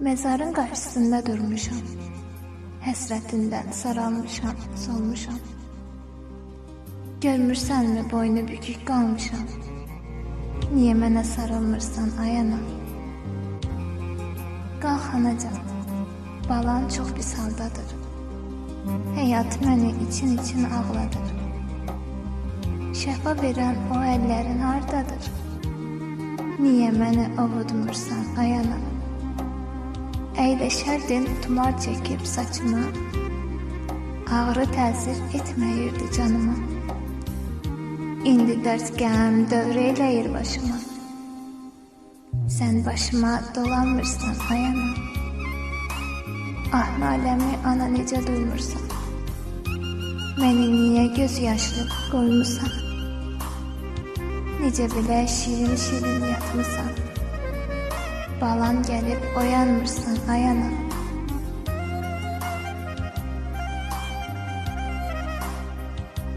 Mezarın qarşısında durmuşam. Həsrətindən saralmışam, solmuşam. Görmürsənmi boynu bükük qalmışam. Niyə mənə sarılmırsan ay ana? Qalx anacan. Balan çox pis haldadır. Həyat məni için-için ağladır. Şəfa verən o əllərin hardadır? Niyə məni ovutmursan ay ana? Əyləşərdin tumar çəkib saçıma. Ağrı təsir etməyirdi canıma. İndi dərd qəm dövr başıma. Sən başıma dolanmırsan ay ana. Ah naləmi ana necə duymursan? Məni niyə göz yaşlı qoymusan? Necə belə şirin-şirin yatmısan? Balan gəlib oyanmırsan ay ana.